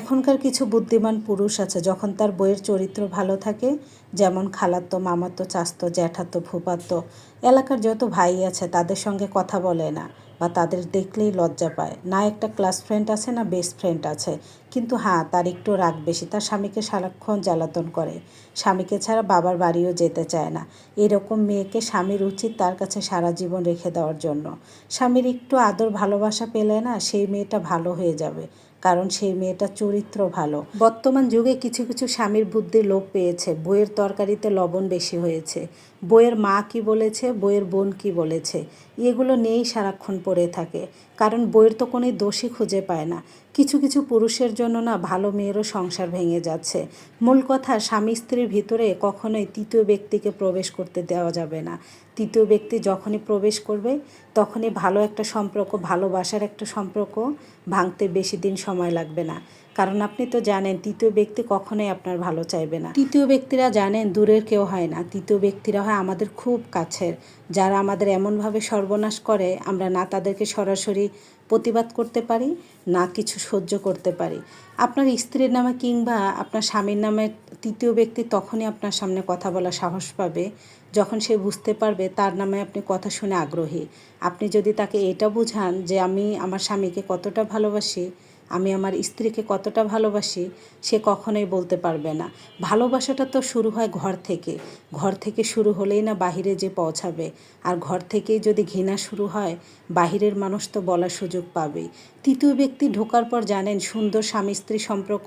এখনকার কিছু বুদ্ধিমান পুরুষ আছে, যখন তার বইয়ের চরিত্র ভালো থাকে, যেমন খালাতো মামাতো চাস্তো জ্যাঠাতো ফুপাতো এলাকার যত ভাই আছে, তাদের সঙ্গে কথা বলে না বা তাদের দেখলেই লজ্জা পায়। না একটা ক্লাস ফ্রেন্ড আছে, না বেস্ট ফ্রেন্ড আছে। কিন্তু হ্যাঁ তার একটু রাগ বেশি, তার স্বামীকে সারাক্ষণ জ্বালাতন করে। স্বামীকে ছাড়া বাবার বাড়িও যেতে চায় না। এরকম মেয়েকে স্বামীর উচিত তার কাছে সারা জীবন রেখে দেওয়ার জন্য। স্বামীর একটু আদর ভালোবাসা পেলে না, সেই মেয়েটা ভালো হয়ে যাবে। কারণ সেই মেয়েটার চরিত্র ভালো। বর্তমান যুগে কিছু কিছু স্বামীর বুদ্ধি লোপ পেয়েছে। বইয়ের তরকারিতে লবণ বেশি হয়েছে। বইয়ের মা কি বলেছে, বইয়ের বোন কি বলেছে, এগুলো নিয়েই সারাক্ষণ পড়ে থাকে। কারণ বইয়ের তো কোনো দোষী খুঁজে পায় না। কিছু কিছু পুরুষের জন্য না ভালো মেয়েরও সংসার ভেঙে যাচ্ছে। মূল কথা, স্বামী স্ত্রীর ভিতরে কখনোই তৃতীয় ব্যক্তিকে প্রবেশ করতে দেওয়া যাবে না। তৃতীয় ব্যক্তি যখনই প্রবেশ করবে, তখনই ভালো একটা সম্পর্ক, ভালোবাসার একটা সম্পর্ক ভাঙতে বেশি দিন সময় লাগবে না। কারণ আপনি তো জানেন তৃতীয় ব্যক্তি কখনোই আপনার ভালো চাইবে না। তৃতীয় ব্যক্তিরা জানেন দূরের কেউ হয় না। তৃতীয় ব্যক্তিরা হয় আমাদের খুব কাছের। যারা আমাদের এমনভাবে সর্বনাশ করে, আমরা না তাদেরকে সরাসরি প্রতিবাদ করতে পারি, না কিছু সহ্য করতে পারি। আপনার স্ত্রীর নামে কিংবা আপনার স্বামীর নামে তৃতীয় ব্যক্তি তখনই আপনার সামনে কথা বলা সাহস পাবে। যখন সে বুঝতে পারবে তার নামে আপনি কথা শুনে আগ্রহী। আপনি যদি তাকে এটা বুঝান যে আমি আমার স্বামীকে কতটা ভালোবাসি আমি আমার স্ত্রীকে কতটা ভালোবাসি সে কখনোই বলতে পারবে না। ভালোবাসাটা তো শুরু হয় ঘর থেকে। ঘর থেকে শুরু হলেই না বাহিরে যে পৌঁছাবে। আর ঘর থেকেই যদি ঘৃণা শুরু হয়, বাহিরের মানুষ তো বলার সুযোগ পাবেই। তৃতীয় ব্যক্তি ঢোকার পর জানেন, সুন্দর স্বামী স্ত্রী সম্পর্ক,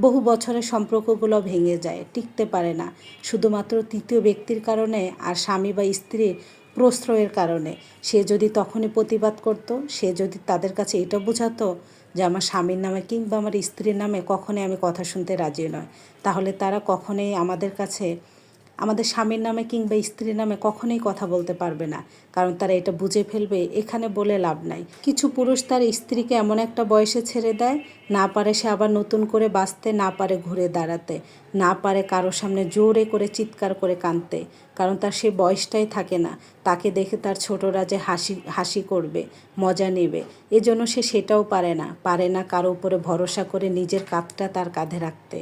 বহু বছরের সম্পর্কগুলো ভেঙে যায়, টিকতে পারে না। শুধুমাত্র তৃতীয় ব্যক্তির কারণে আর স্বামী বা স্ত্রীর প্রশ্রয়ের কারণে। সে যদি তখনই প্রতিবাদ করত, সে যদি তাদের কাছে এটা বোঝাতো যে আমার স্বামীর নামে কিংবা আমার স্ত্রীর নামে কখনোই আমি কথা শুনতে রাজি নয়। তাহলে তারা কখনোই আমাদের কাছে, আমাদের স্বামীর নামে কিংবা স্ত্রীর নামে কখনোই কথা বলতে পারবে না। কারণ তারা এটা বুঝে ফেলবে, এখানে বলে লাভ নাই। কিছু পুরুষ তার স্ত্রীকে এমন একটা বয়সে ছেড়ে দেয়, না পারে সে আবার নতুন করে বাঁচতে, না পারে ঘুরে দাঁড়াতে। না পারে কারোর সামনে জোরে করে চিৎকার করে কাঁদতে, কারণ তার সে বয়সটাই থাকে না। তাকে দেখে তার ছোটরা যে হাসি হাসি করবে, মজা নেবে, এজন্য সে সেটাও পারে না। পারে না কারও উপরে ভরসা করে নিজের কাঁধটা তার কাঁধে রাখতে।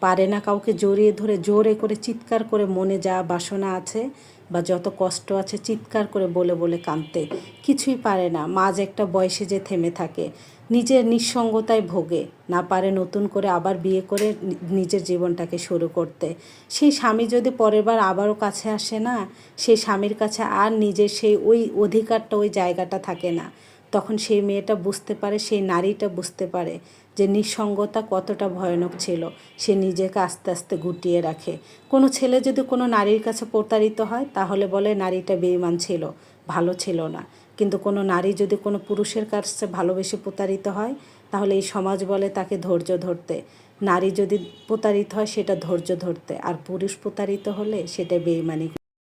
পারে না কাউকে জড়িয়ে ধরে জোরে করে চিৎকার করে মনে যা বাসনা আছে বা যত কষ্ট আছে চিৎকার করে বলে বলে কাঁদতে, কিছুই পারে না। মাঝ একটা বয়সে যে থেমে থাকে, নিজের নিঃসঙ্গতায় ভোগে, না পারে নতুন করে আবার বিয়ে করে নিজের জীবনটাকে শুরু করতে। সেই স্বামী যদি পরের বার আবারও কাছে আসে না সেই স্বামীর কাছে আর নিজের সেই ওই অধিকারটা ওই জায়গাটা থাকে না। তখন সেই মেয়েটা বুঝতে পারে, সেই নারীটা বুঝতে পারে যে নিঃসঙ্গতা কতটা ভয়ানক ছিল। সে নিজেকে আস্তে আস্তে গুটিয়ে রাখে। কোনো ছেলে যদি কোনো নারীর কাছে প্রতারিত হয়, তাহলে বলে, নারীটা বেইমান ছিল, ভালো ছিল না। কিন্তু কোনো নারী যদি কোনো পুরুষের কাছে ভালোবেসে প্রতারিত হয়, তাহলে এই সমাজ বলে তাকে ধৈর্য ধরতে। নারী যদি প্রতারিত হয়, সেটা ধৈর্য ধরতে। আর পুরুষ প্রতারিত হলে সেটা বেইমানি